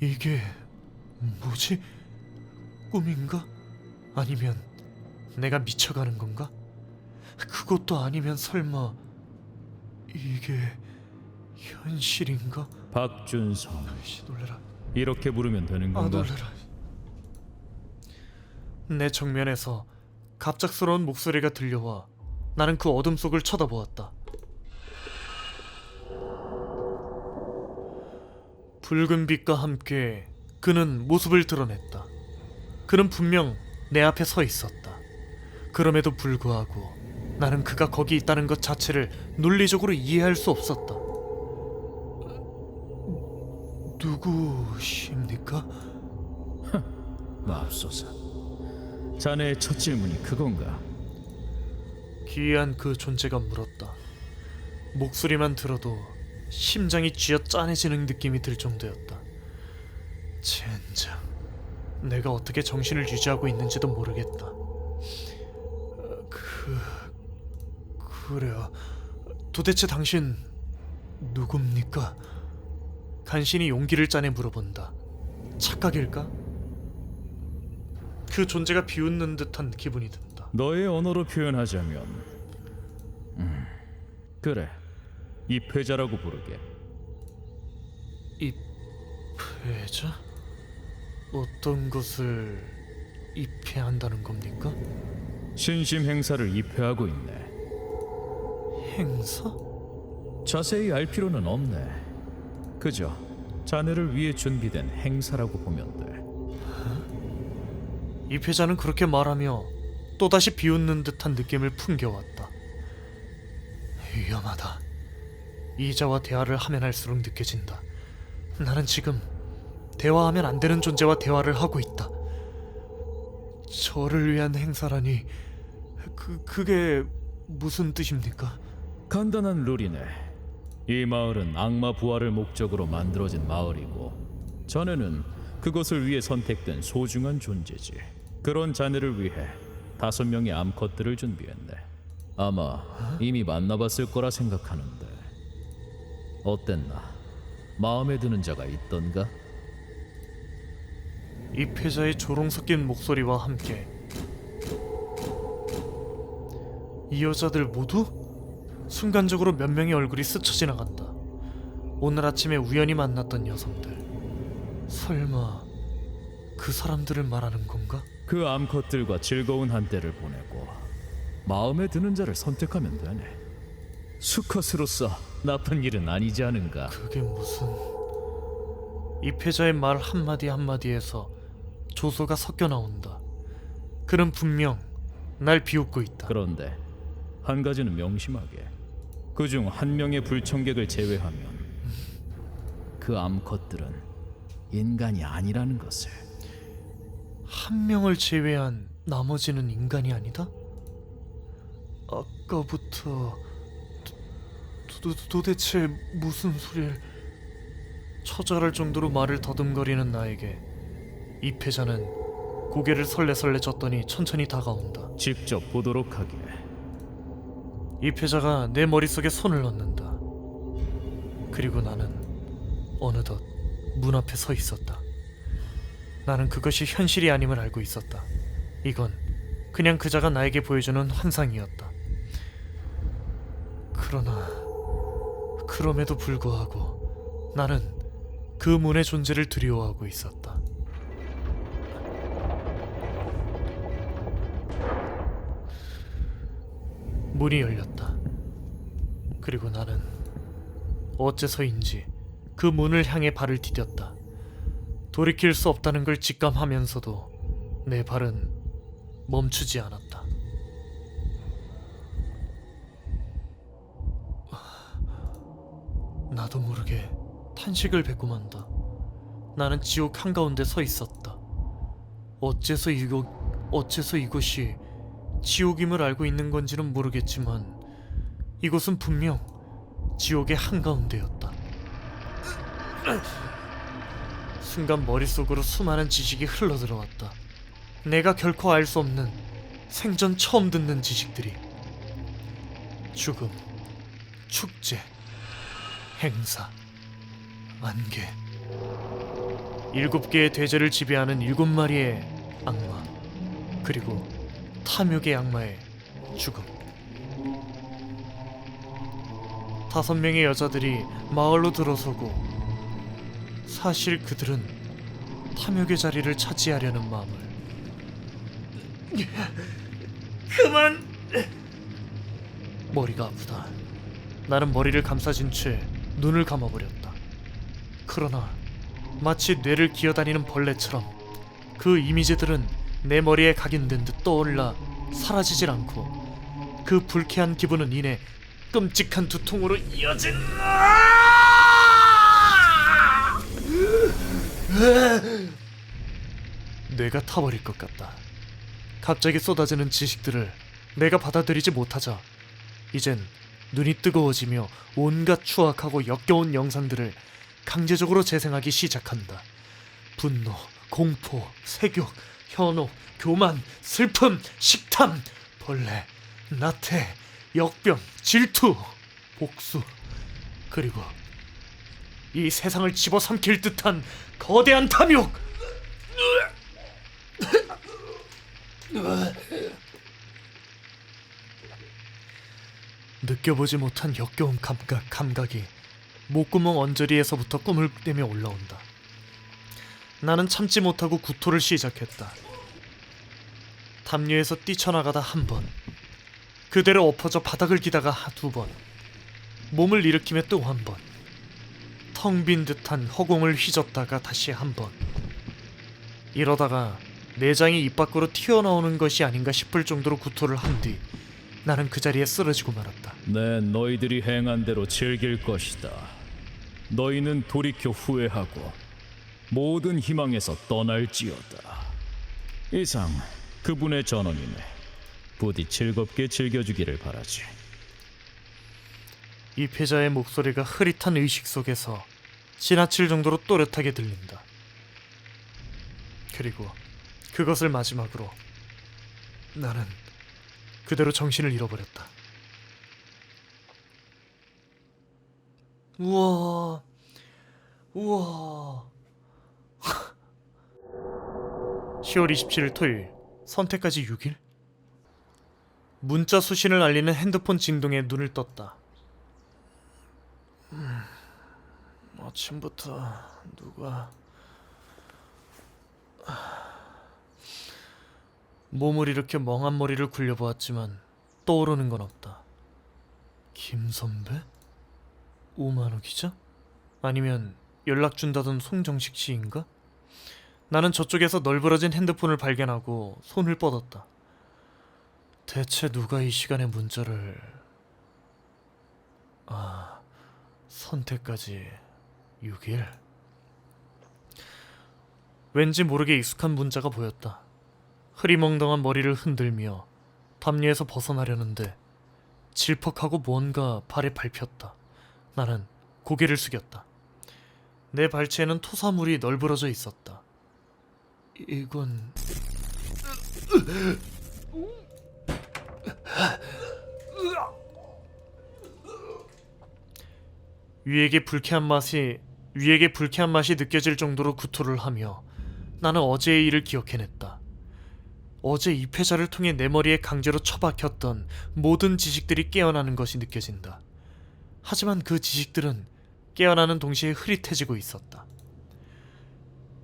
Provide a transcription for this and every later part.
이게 뭐지? 꿈인가? 아니면 내가 미쳐가는 건가? 그것도 아니면 설마 이게 현실인가? 박준성 씨 놀래라. 이렇게 부르면 되는 아 건가? 놀래라. 내 정면에서 갑작스러운 목소리가 들려와 나는 그 어둠 속을 쳐다보았다. 붉은 빛과 함께 그는 모습을 드러냈다. 그는 분명 내 앞에 서 있었다. 그럼에도 불구하고 나는 그가 거기 있다는 것 자체를 논리적으로 이해할 수 없었다. 누구십니까? 맙소사 자네의 첫 질문이 그건가? 기이한 그 존재가 물었다. 목소리만 들어도 심장이 쥐어 짜내지는 느낌이 들 정도였다. 젠장, 내가 어떻게 정신을 유지하고 있는지도 모르겠다. 어, 그 그래요. 도대체 당신 누굽니까? 간신히 용기를 짜내 물어본다. 착각일까? 그 존재가 비웃는 듯한 기분이 든다. 너의 언어로 표현하자면 음, 그래 입회자라고 부르게 입회자? 어떤 것을 입회한다는 겁니까? 신심 행사를 입회하고 있네 행사? 자세히 알 필요는 없네 그저 자네를 위해 준비된 행사라고 보면 돼 입회자는 그렇게 말하며 또다시 비웃는 듯한 느낌을 풍겨왔다. 위험하다. 이자와 대화를 하면 할수록 느껴진다. 나는 지금 대화하면 안 되는 존재와 대화를 하고 있다. 저를 위한 행사라니 그 그게 무슨 뜻입니까? 간단한 룰이네. 이 마을은 악마 부활을 목적으로 만들어진 마을이고 전에는 그것을 위해 선택된 소중한 존재지. 그런 자네를 위해 다섯 명의 암컷들을 준비했네. 아마 이미 만나봤을 거라 생각하는데 어땠나? 마음에 드는 자가 있던가? 입회자의 조롱 섞인 목소리와 함께 이 여자들 모두 순간적으로 몇 명의 얼굴이 스쳐 지나간다. 오늘 아침에 우연히 만났던 여성들. 설마 그 사람들을 말하는 건가? 그 암컷들과 즐거운 한때를 보내고 마음에 드는 자를 선택하면 되네. 수컷으로서 나쁜 일은 아니지 않은가? 그게 무슨 입회자의 말 한마디 한마디에서 조소가 섞여 나온다. 그는 분명 날 비웃고 있다. 그런데 한 가지는 명심하게. 그 중 한 명의 불청객을 제외하면 그 암컷들은 인간이 아니라는 것을. 한 명을 제외한 나머지는 인간이 아니다? 아까부터 도, 도, 도대체 무슨 소리를 처절할 정도로 말을 더듬거리는 나에게 입회자는 고개를 설레설레 젓더니 천천히 다가온다. 직접 보도록 하게. 입회자가 내 머릿속에 손을 넣는다. 그리고 나는 어느덧 문 앞에 서 있었다. 나는 그것이 현실이 아님을 알고 있었다. 이건 그냥 그자가 나에게 보여주는 환상이었다. 그러나 그럼에도 불구하고 나는 그 문의 존재를 두려워하고 있었다. 문이 열렸다. 그리고 나는 어째서인지 그 문을 향해 발을 디뎠다. 돌이킬 수 없다는 걸 직감하면서도 내 발은 멈추지 않았다. 나도 모르게 탄식을 뱉고 만다. 나는 지옥 한가운데 서 있었다. 어째서 이곳 어째서 이곳이 지옥임을 알고 있는 건지는 모르겠지만 이곳은 분명 지옥의 한가운데였다. 순간 머릿속으로 수많은 지식이 흘러들어왔다. 내가 결코 알 수 없는 생전 처음 듣는 지식들이 죽음, 축제, 행사, 안개. 일곱 개의 대제를 지배하는 일곱 마리의 악마 그리고 탐욕의 악마의 죽음. 다섯 명의 여자들이 마을로 들어서고 사실 그들은 탐욕의 자리를 차지하려는 마음을. 그만! 머리가 아프다. 나는 머리를 감싸진 채 눈을 감아버렸다 그러나 마치 뇌를 기어다니는 벌레처럼 그 이미지들은 내 머리에 각인된 듯 떠올라 사라지질 않고 그 불쾌한 기분은 이내 끔찍한 두통으로 이어진 뇌가 타버릴 것 같다. 갑자기 쏟아지는 지식들을 내가 받아들이지 못하자 이젠 눈이 뜨거워지며 온갖 추악하고 역겨운 영상들을 강제적으로 재생하기 시작한다. 분노, 공포, 세욕, 현혹, 교만, 슬픔, 식탐, 벌레, 나태, 역병, 질투, 복수, 그리고 이 세상을 집어삼킬 듯한 거대한 탐욕. 느껴보지 못한 역겨운 감각, 감각이 목구멍 언저리에서부터 꿈을 떼며 올라온다. 나는 참지 못하고 구토를 시작했다. 담요에서 뛰쳐나가다 한 번, 그대로 엎어져 바닥을 기다가 하- 두 번, 몸을 일으키며 또 한 번, 텅 빈 듯한 허공을 휘젓다가 다시 한 번. 이러다가 내장이 입 밖으로 튀어나오는 것이 아닌가 싶을 정도로 구토를 한 뒤 나는 그 자리에 쓰러지고 말았다. 내 너희들이 행한 대로 즐길 것이다. 너희는 돌이켜 후회하고 모든 희망에서 떠날지어다. 이상 그분의 전원이네. 부디 즐겁게 즐겨주기를 바라지. 이 패자의 목소리가 흐릿한 의식 속에서 지나칠 정도로 또렷하게 들린다. 그리고 그것을 마지막으로 나는 그대로 정신을 잃어버렸다. 우와, 우와. 10월 27일 토요일 선택까지 6일 문자 수신을 알리는 핸드폰 진동에 눈을 떴다. 아침부터 누가 몸을 이렇게 멍한 머리를 굴려보았지만 떠오르는 건 없다. 김 선배? 오만호 기자? 아니면 연락 준다던 송정식 씨인가? 나는 저쪽에서 널브러진 핸드폰을 발견하고 손을 뻗었다. 대체 누가 이 시간에 문자를 아 선택까지 6일 왠지 모르게 익숙한 문자가 보였다. 흐리멍덩한 머리를 흔들며 담요에서 벗어나려는데 질퍽하고 뭔가 발에 밟혔다. 나는 고개를 숙였다. 내 발치에는 토사물이 널브러져 있었다. 이건 위에게 불쾌한 맛이 위에게 불쾌한 맛이 느껴질 정도로 구토를 하며 나는 어제의 일을 기억해냈다. 어제 이 패자를 통해 내 머리에 강제로 처박혔던 모든 지식들이 깨어나는 것이 느껴진다. 하지만 그 지식들은 깨어나는 동시에 흐릿해지고 있었다.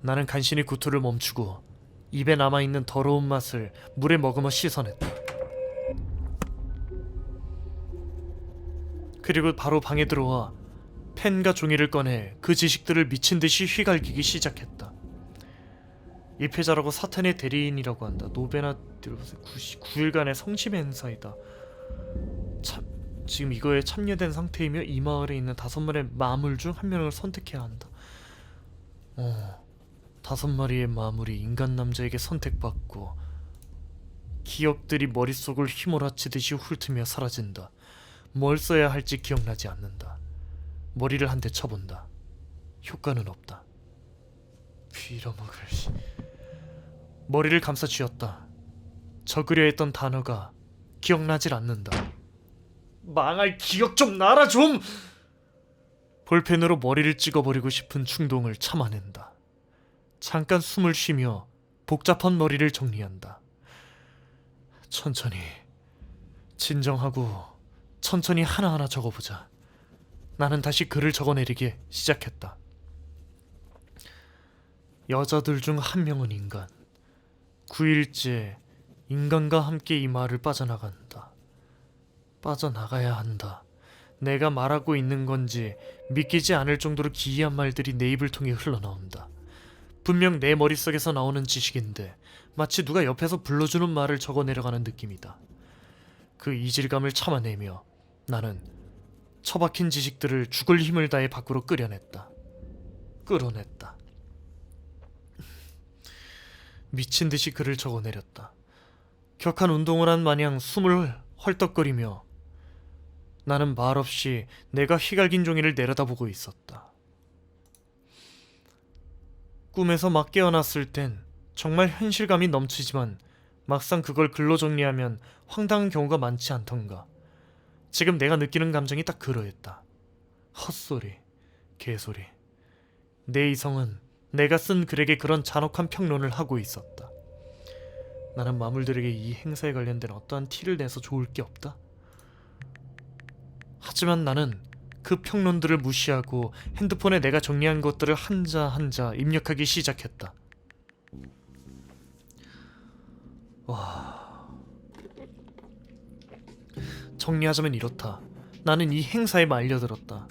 나는 간신히 구토를 멈추고 입에 남아있는 더러운 맛을 물에 머금어 씻어냈다. 그리고 바로 방에 들어와 펜과 종이를 꺼내 그 지식들을 미친 듯이 휘갈기기 시작했다. 이 패자라고 사탄의 대리인이라고 한다. 노베나 9일간의 성심의 행사이다. 참, 지금 이거에 참여된 상태이며 이 마을에 있는 다섯 마리의 마물 중 한 명을 선택해야 한다. 어, 다섯 마리의 마물이 인간 남자에게 선택받고 기억들이 머릿속을 휘몰아치듯이 훑으며 사라진다. 뭘 써야 할지 기억나지 않는다. 머리를 한 대 쳐본다. 효과는 없다. 빌어먹을 씨. 머리를 감싸 쥐었다. 적으려 했던 단어가 기억나질 않는다. 망할 기억 좀 나라 좀. 볼펜으로 머리를 찍어버리고 싶은 충동을 참아낸다. 잠깐 숨을 쉬며 복잡한 머리를 정리한다. 천천히, 진정하고 천천히 하나하나 적어보자. 나는 다시 글을 적어내리기 시작했다. 여자들 중 한 명은 인간. 9일째 인간과 함께 이 마을을 빠져나간다. 빠져나가야 한다. 내가 말하고 있는 건지 믿기지 않을 정도로 기이한 말들이 내 입을 통해 흘러나온다. 분명 내 머릿속에서 나오는 지식인데 마치 누가 옆에서 불러주는 말을 적어 내려가는 느낌이다. 그 이질감을 참아내며 나는 처박힌 지식들을 죽을 힘을 다해 밖으로 끌어냈다. 끌어냈다. 미친 듯이 글을 적어 내렸다. 격한 운동을 한 마냥 숨을 헐떡거리며 나는 말없이 내가 휘갈긴 종이를 내려다보고 있었다. 꿈에서 막 깨어났을 땐 정말 현실감이 넘치지만 막상 그걸 글로 정리하면 황당한 경우가 많지 않던가. 지금 내가 느끼는 감정이 딱 그러했다. 헛소리, 개소리. 내 이성은 내가 쓴 글에게 그런 잔혹한 평론을 하고 있었다. 나는 마물들에게 이 행사에 관련된 어떠한 티를 내서 좋을 게 없다. 하지만 나는 그 평론들을 무시하고 핸드폰에 내가 정리한 것들을 한자 한자 입력하기 시작했다. 와. 정리하자면 이렇다. 나는 이 행사에 말려들었다.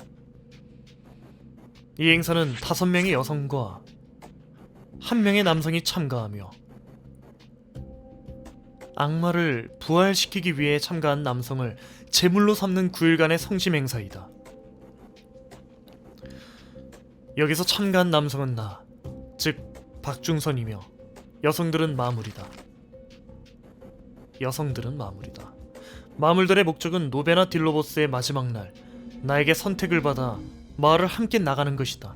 이 행사는 다섯 명의 여성과 한 명의 남성이 참가하며 악마를 부활시키기 위해 참가한 남성을 제물로 삼는 9일간의 성심 행사이다. 여기서 참가한 남성은 나, 즉 박중선이며 여성들은 마물이다. 여성들은 마물이다. 마물들의 목적은 노베나 딜로보스의 마지막 날 나에게 선택을 받아 마을을 함께 나가는 것이다.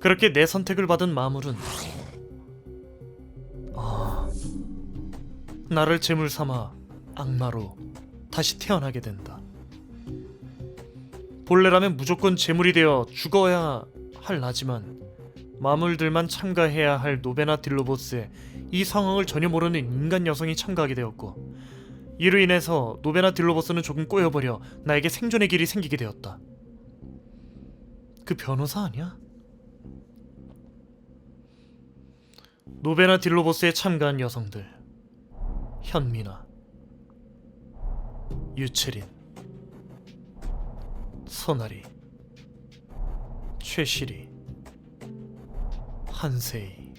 그렇게 내 선택을 받은 마물은 아, 나를 제물 삼아 악마로 다시 태어나게 된다. 본래라면 무조건 제물이 되어 죽어야 할 나지만 마물들만 참가해야 할 노베나 딜로보스의 이 상황을 전혀 모르는 인간 여성이 참가하게 되었고 이로 인해서 노베나 딜로보스는 조금 꼬여버려 나에게 생존의 길이 생기게 되었다. 그 변호사 아니야? 노베나 딜로보스에 참가한 여성들. 현미나. 유채린. 선아리. 최시리. 한세희.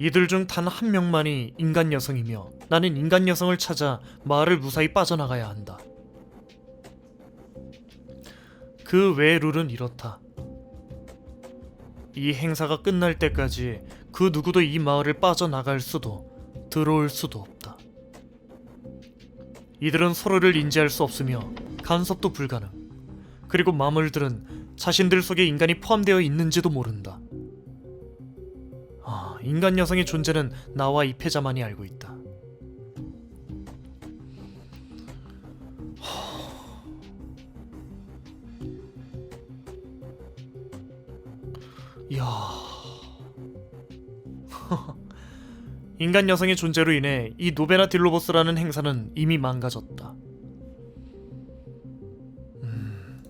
이들 중 단 한 명만이 인간 여성이며 나는 인간 여성을 찾아 마을을 무사히 빠져나가야 한다. 그 외의 룰은 이렇다. 이 행사가 끝날 때까지 그 누구도 이 마을을 빠져나갈 수도 들어올 수도 없다. 이들은 서로를 인지할 수 없으며 간섭도 불가능. 그리고 마물들은 자신들 속에 인간이 포함되어 있는지도 모른다. 아, 인간 여성의 존재는 나와 이 패자만이 알고 있다. 이야. 인간 여성의 존재로 인해 이 노베나 딜로보스라는 행사는 이미 망가졌다. 음,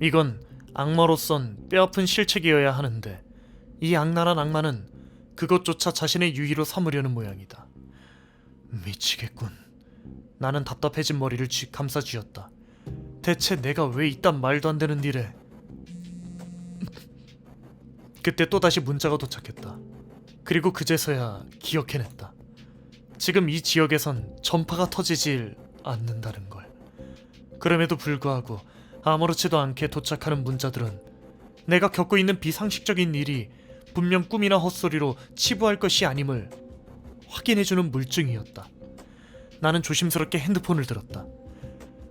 이건 악마로선 뼈아픈 실책이어야 하는데 이 악랄한 악마는 그것조차 자신의 유의로 삼으려는 모양이다. 미치겠군. 나는 답답해진 머리를 쥐 감싸 쥐었다. 대체 내가 왜 이딴 말도 안 되는 일에 그때 또다시 문자가 도착했다. 그리고 그제서야 기억해냈다. 지금 이 지역에선 전파가 터지질 않는다는 걸. 그럼에도 불구하고 아무렇지도 않게 도착하는 문자들은 내가 겪고 있는 비상식적인 일이 분명 꿈이나 헛소리로 치부할 것이 아님을 확인해주는 물증이었다. 나는 조심스럽게 핸드폰을 들었다.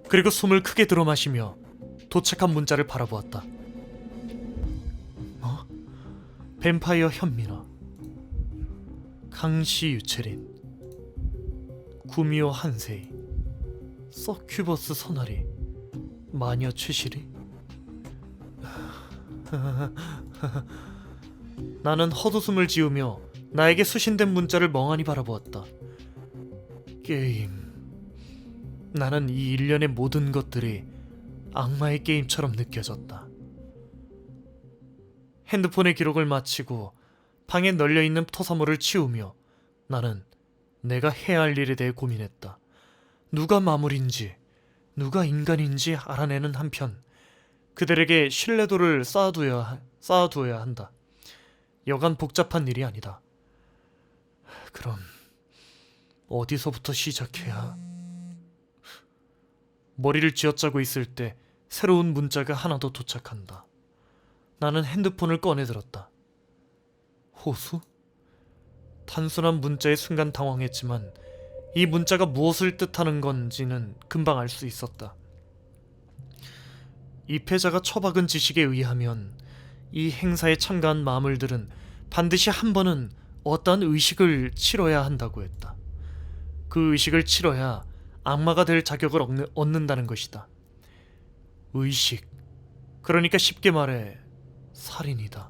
그리고 숨을 크게 들어 마시며 도착한 문자를 바라보았다. 뱀파이어 현민아 강시 유채린 구미호 한세이 서큐버스 선아리 마녀 최실이? 나는 헛웃음을 지으며 나에게 수신된 문자를 멍하니 바라보았다. 게임. 나는 이 일련의 모든 것들이 악마의 게임처럼 느껴졌다. 핸드폰의 기록을 마치고 방에 널려 있는 토사물을 치우며 나는 내가 해야 할 일에 대해 고민했다. 누가 마물인지, 누가 인간인지 알아내는 한편 그들에게 신뢰도를 쌓아두어야, 쌓아두어야 한다. 여간 복잡한 일이 아니다. 그럼 어디서부터 시작해야? 머리를 쥐어짜고 있을 때 새로운 문자가 하나 더 도착한다. 나는 핸드폰을 꺼내들었다. 호수? 단순한 문자에 순간 당황했지만 이 문자가 무엇을 뜻하는 건지는 금방 알 수 있었다. 입회자가 처박은 지식에 의하면 이 행사에 참가한 마물들은 반드시 한 번은 어떠한 의식을 치러야 한다고 했다. 그 의식을 치러야 악마가 될 자격을 얻는, 얻는다는 것이다. 의식. 그러니까 쉽게 말해 살인이다.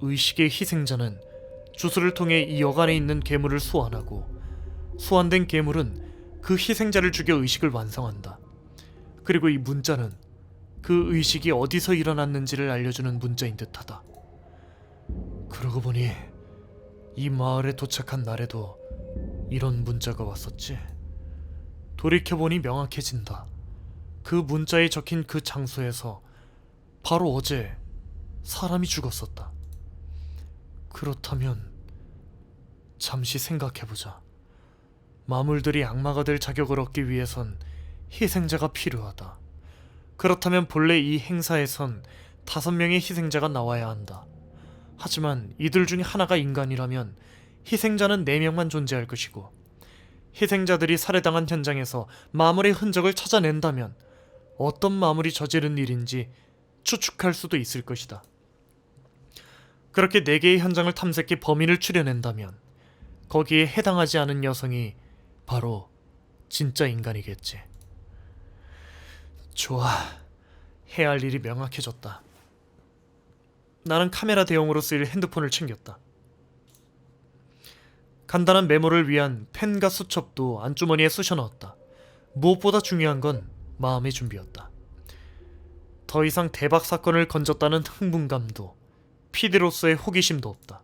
의식의 희생자는 주술을 통해 이 여간에 있는 괴물을 소환하고 소환된 괴물은 그 희생자를 죽여 의식을 완성한다. 그리고 이 문자는 그 의식이 어디서 일어났는지를 알려주는 문자인 듯하다. 그러고 보니 이 마을에 도착한 날에도 이런 문자가 왔었지. 돌이켜보니 명확해진다. 그 문자에 적힌 그 장소에서 바로 어제 사람이 죽었었다. 그렇다면 잠시 생각해보자. 마물들이 악마가 될 자격을 얻기 위해선 희생자가 필요하다. 그렇다면 본래 이 행사에선 다섯 명의 희생자가 나와야 한다. 하지만 이들 중에 하나가 인간이라면 희생자는 네 명만 존재할 것이고 희생자들이 살해당한 현장에서 마물의 흔적을 찾아낸다면 어떤 마물이 저지른 일인지 추측할 수도 있을 것이다. 그렇게 네 개의 현장을 탐색해 범인을 추려낸다면 거기에 해당하지 않은 여성이 바로 진짜 인간이겠지. 좋아. 해야 할 일이 명확해졌다. 나는 카메라 대용으로 쓰일 핸드폰을 챙겼다. 간단한 메모를 위한 펜과 수첩도 안주머니에 쑤셔 넣었다. 무엇보다 중요한 건 마음의 준비였다. 더 이상 대박 사건을 건졌다는 흥분감도 피디로서의 호기심도 없다.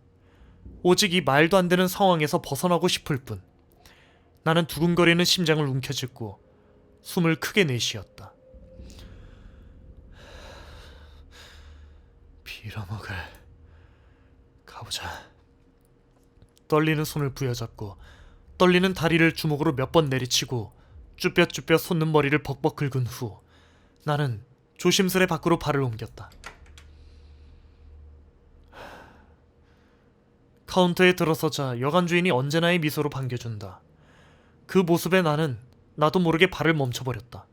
오직 이 말도 안 되는 상황에서 벗어나고 싶을 뿐. 나는 두근거리는 심장을 움켜쥐고 숨을 크게 내쉬었다. 빌어먹을 가보자. 떨리는 손을 부여잡고 떨리는 다리를 주먹으로 몇 번 내리치고 쭈뼛쭈뼛 솟는 머리를 벅벅 긁은 후 나는 조심스레 밖으로 발을 옮겼다. 카운터에 들어서자 여관 주인이 언제나의 미소로 반겨준다. 그 모습에 나는 나도 모르게 발을 멈춰버렸다.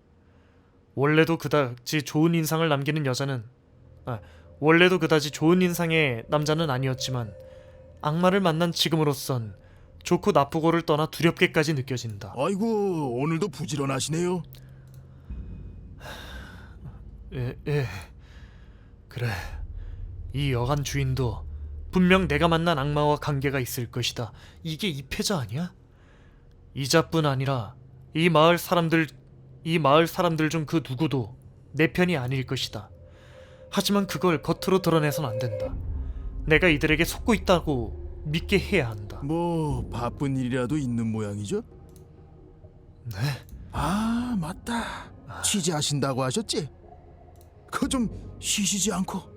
원래도 그다지 좋은 인상을 남기는 여자는 아, 원래도 그다지 좋은 인상의 남자는 아니었지만 악마를 만난 지금으로선 좋고 나쁘고를 떠나 두렵게까지 느껴진다. 아이고 오늘도 부지런하시네요. 예, 예. 그래. 이 여관 주인도 분명 내가 만난 악마와 관계가 있을 것이다. 이게 이 패자 아니야? 이자뿐 아니라 이 마을 사람들 이 마을 사람들 중 그 누구도 내 편이 아닐 것이다. 하지만 그걸 겉으로 드러내선 안 된다. 내가 이들에게 속고 있다고 믿게 해야 한다. 뭐 바쁜 일이라도 있는 모양이죠? 네? 아 맞다. 취재하신다고 하셨지? 그거 좀 쉬시지 않고.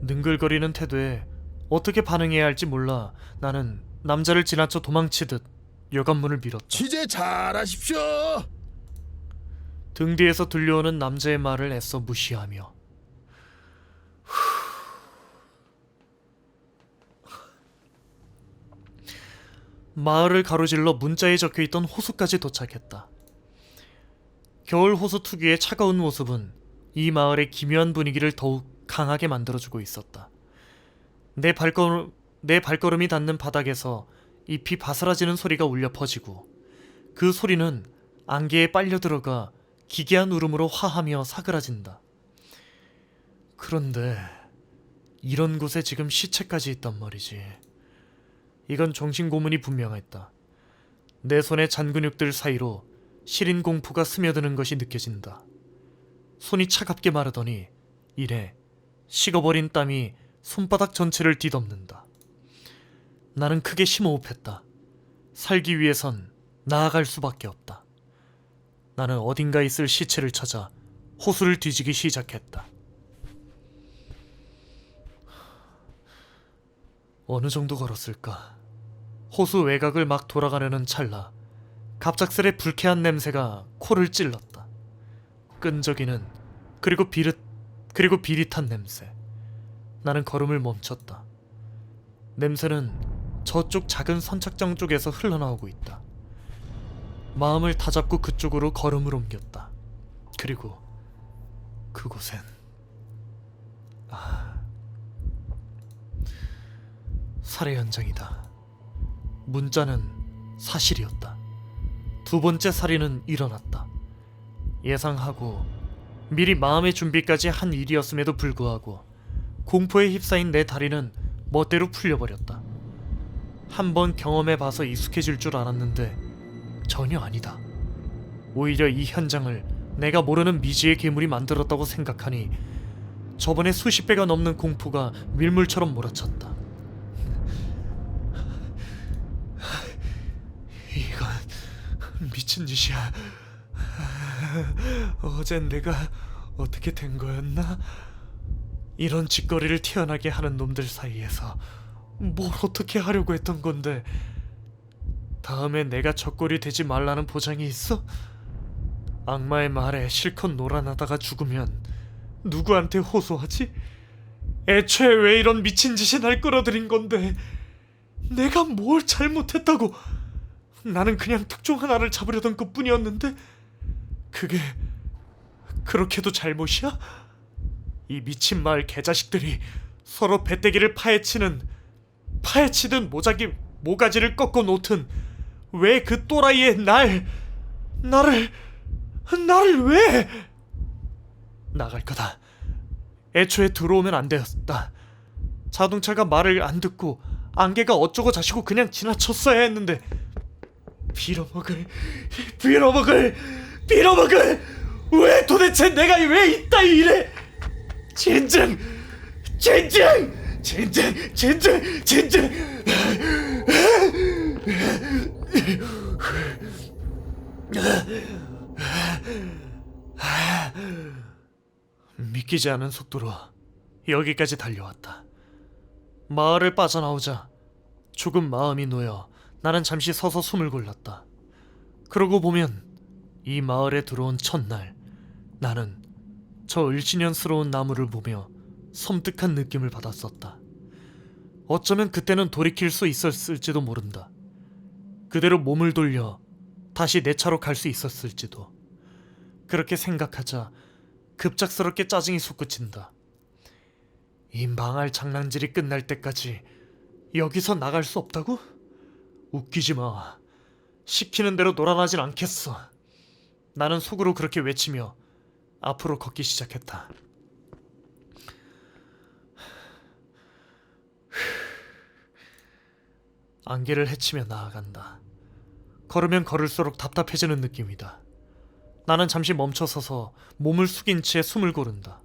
능글거리는 태도에 어떻게 반응해야 할지 몰라 나는 남자를 지나쳐 도망치듯 여관문을 밀었다. 취재 잘하십시오. 등 뒤에서 들려오는 남자의 말을 애써 무시하며 마을을 가로질러 문자에 적혀있던 호수까지 도착했다. 겨울 호수 특유의 차가운 모습은 이 마을의 기묘한 분위기를 더욱 강하게 만들어주고 있었다. 내 발걸음, 내 발걸음이 닿는 바닥에서 잎이 바스라지는 소리가 울려 퍼지고 그 소리는 안개에 빨려 들어가 기괴한 울음으로 화하며 사그라진다. 그런데 이런 곳에 지금 시체까지 있단 말이지. 이건 정신 고문이 분명했다. 내 손의 잔근육들 사이로 시린 공포가 스며드는 것이 느껴진다. 손이 차갑게 마르더니 이래 식어버린 땀이 손바닥 전체를 뒤덮는다. 나는 크게 심호흡했다. 살기 위해선 나아갈 수밖에 없다. 나는 어딘가 있을 시체를 찾아 호수를 뒤지기 시작했다. 어느 정도 걸었을까? 호수 외곽을 막 돌아가려는 찰나 갑작스레 불쾌한 냄새가 코를 찔렀다. 끈적이는 그리고 비릿 그리고 비릿한 냄새. 나는 걸음을 멈췄다. 냄새는 저쪽 작은 선착장 쪽에서 흘러나오고 있다. 마음을 다잡고 그쪽으로 걸음을 옮겼다. 그리고 그곳엔 아 살해 현장이다. 문자는 사실이었다. 두 번째 살인은 일어났다. 예상하고 미리 마음의 준비까지 한 일이었음에도 불구하고 공포에 휩싸인 내 다리는 멋대로 풀려버렸다. 한 번 경험해봐서 익숙해질 줄 알았는데 전혀 아니다. 오히려 이 현장을 내가 모르는 미지의 괴물이 만들었다고 생각하니 저번에 수십 배가 넘는 공포가 밀물처럼 몰아쳤다. 이건 미친 짓이야. 어젠 내가 어떻게 된 거였나? 이런 짓거리를 튀어나게 하는 놈들 사이에서 뭘 어떻게 하려고 했던 건데 다음에 내가 적골이 되지 말라는 보장이 있어? 악마의 말에 실컷 놀아나다가 죽으면 누구한테 호소하지? 애초에 왜 이런 미친 짓이 날 끌어들인 건데 내가 뭘 잘못했다고 나는 그냥 특종 하나를 잡으려던 것 뿐이었는데 그게 그렇게도 잘못이야? 이 미친 마을 개자식들이 서로 배때기를 파헤치는 파헤치든 모자기 모가지를 꺾어 놓든 왜 그 또라이의 날 나를 나를 왜 나갈 거다. 애초에 들어오면 안 되었다. 자동차가 말을 안 듣고 안개가 어쩌고 자시고 그냥 지나쳤어야 했는데 빌어먹을 빌어먹을 빌어먹을! 왜 도대체 내가 왜 이따위 이래? 진정! 진정! 진정! 진정! 진정! 믿기지 않은 속도로 여기까지 달려왔다. 마을을 빠져나오자 조금 마음이 놓여 나는 잠시 서서 숨을 골랐다. 그러고 보면 이 마을에 들어온 첫날 나는 저 을지년스러운 나무를 보며 섬뜩한 느낌을 받았었다. 어쩌면 그때는 돌이킬 수 있었을지도 모른다. 그대로 몸을 돌려 다시 내 차로 갈 수 있었을지도. 그렇게 생각하자 급작스럽게 짜증이 솟구친다. 이 망할 장난질이 끝날 때까지 여기서 나갈 수 없다고? 웃기지 마. 시키는 대로 놀아나진 않겠어. 나는 속으로 그렇게 외치며 앞으로 걷기 시작했다. 안개를 헤치며 나아간다. 걸으면 걸을수록 답답해지는 느낌이다. 나는 잠시 멈춰서서 몸을 숙인 채 숨을 고른다.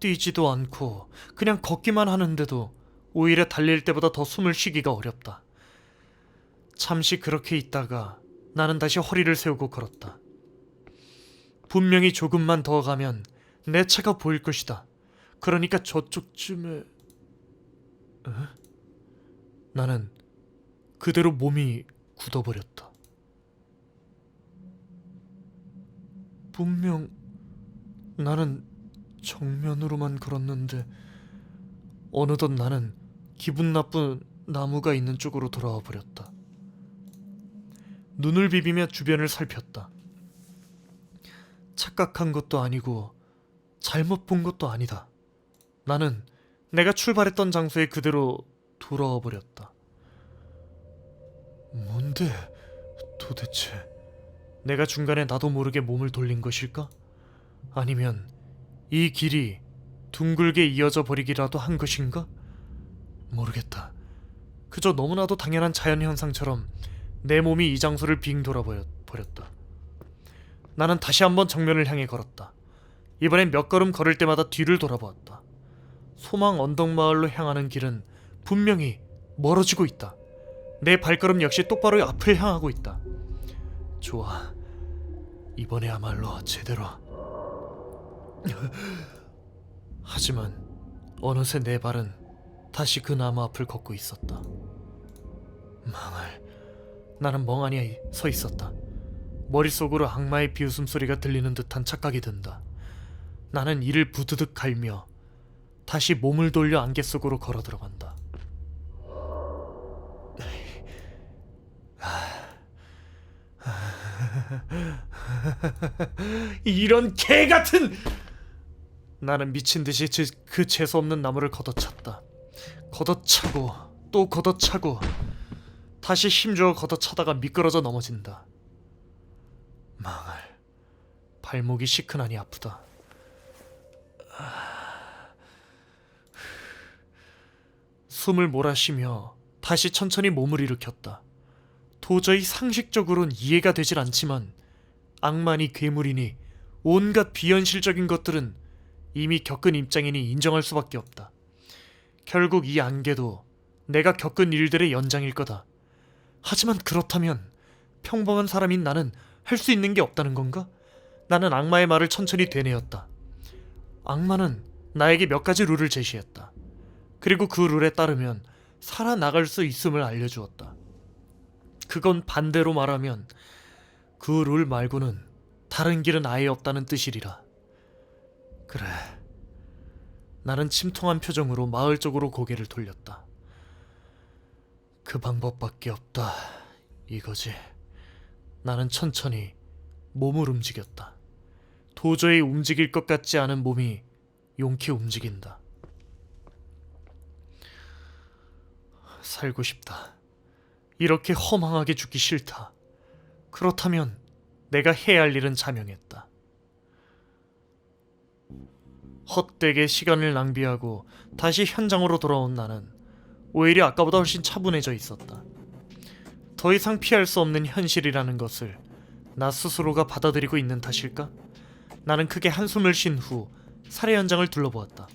뛰지도 않고 그냥 걷기만 하는데도 오히려 달릴 때보다 더 숨을 쉬기가 어렵다. 잠시 그렇게 있다가 나는 다시 허리를 세우고 걸었다. 분명히 조금만 더 가면 내 차가 보일 것이다. 그러니까 저쪽쯤에... 에? 나는 그대로 몸이 굳어버렸다. 분명 나는 정면으로만 걸었는데 어느덧 나는 기분 나쁜 나무가 있는 쪽으로 돌아와 버렸다. 눈을 비비며 주변을 살폈다. 착각한 것도 아니고 잘못 본 것도 아니다. 나는 내가 출발했던 장소에 그대로 돌아와 버렸다. 뭔데 도대체 내가 중간에 나도 모르게 몸을 돌린 것일까? 아니면 이 길이 둥글게 이어져 버리기라도 한 것인가? 모르겠다. 그저 너무나도 당연한 자연 현상처럼 내 몸이 이 장소를 빙 돌아버렸다. 나는 다시 한번 정면을 향해 걸었다. 이번엔 몇 걸음 걸을 때마다 뒤를 돌아보았다. 소망 언덕 마을로 향하는 길은 분명히 멀어지고 있다. 내 발걸음 역시 똑바로 앞을 향하고 있다. 좋아. 이번에야말로 제대로. 하지만 어느새 내 발은 다시 그 나무 앞을 걷고 있었다. 망할. 나는 멍하니 서 있었다. 머릿속으로 악마의 비웃음 소리가 들리는 듯한 착각이 든다. 나는 이를 부드득 갈며 다시 몸을 돌려 안개 속으로 걸어 들어간다. 이런 개 같은! 나는 미친 듯이 그- 그 재수 없는 나무를 걷어찼다. 걷어차고 또 걷어차고 다시 힘주어 걷어차다가 미끄러져 넘어진다. 망할. 발목이 시큰하니 아프다. 숨을 몰아쉬며 다시 천천히 몸을 일으켰다. 도저히 상식적으로는 이해가 되질 않지만 악마니 괴물이니 온갖 비현실적인 것들은 이미 겪은 입장이니 인정할 수밖에 없다. 결국 이 안개도 내가 겪은 일들의 연장일 거다. 하지만 그렇다면 평범한 사람인 나는 할 수 있는 게 없다는 건가? 나는 악마의 말을 천천히 되뇌었다. 악마는 나에게 몇 가지 룰을 제시했다. 그리고 그 룰에 따르면 살아나갈 수 있음을 알려주었다. 그건 반대로 말하면 그 룰 말고는 다른 길은 아예 없다는 뜻이리라. 그래. 나는 침통한 표정으로 마을 쪽으로 고개를 돌렸다. 그 방법밖에 없다. 이거지. 나는 천천히 몸을 움직였다. 도저히 움직일 것 같지 않은 몸이 용케 움직인다. 살고 싶다. 이렇게 허망하게 죽기 싫다. 그렇다면 내가 해야 할 일은 자명했다. 헛되게 시간을 낭비하고 다시 현장으로 돌아온 나는 오히려 아까보다 훨씬 차분해져 있었다. 더 이상 피할 수 없는 현실이라는 것을 나 스스로가 받아들이고 있는 탓일까? 나는 크게 한숨을 쉰 후 살해 현장을 둘러보았다.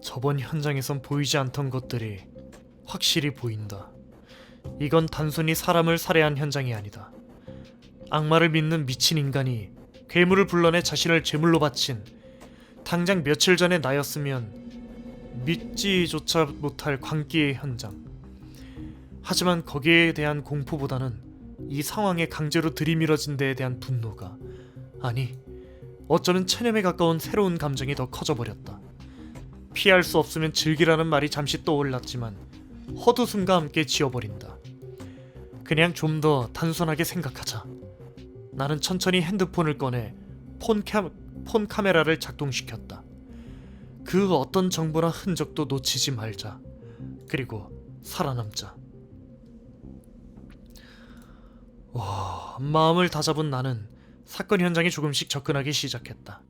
저번 현장에선 보이지 않던 것들이 확실히 보인다. 이건 단순히 사람을 살해한 현장이 아니다. 악마를 믿는 미친 인간이 괴물을 불러내 자신을 제물로 바친 당장 며칠 전의 나였으면 믿지조차 못할 광기의 현장. 하지만 거기에 대한 공포보다는 이 상황에 강제로 들이밀어진 데에 대한 분노가 아니 어쩌면 체념에 가까운 새로운 감정이 더 커져버렸다. 피할 수 없으면 즐기라는 말이 잠시 떠올랐지만 헛웃음과 함께 지워버린다. 그냥 좀 더 단순하게 생각하자. 나는 천천히 핸드폰을 꺼내 폰, 카, 폰 카메라를 작동시켰다. 그 어떤 정보나 흔적도 놓치지 말자. 그리고 살아남자. 와, 마음을 다잡은 나는 사건 현장에 조금씩 접근하기 시작했다.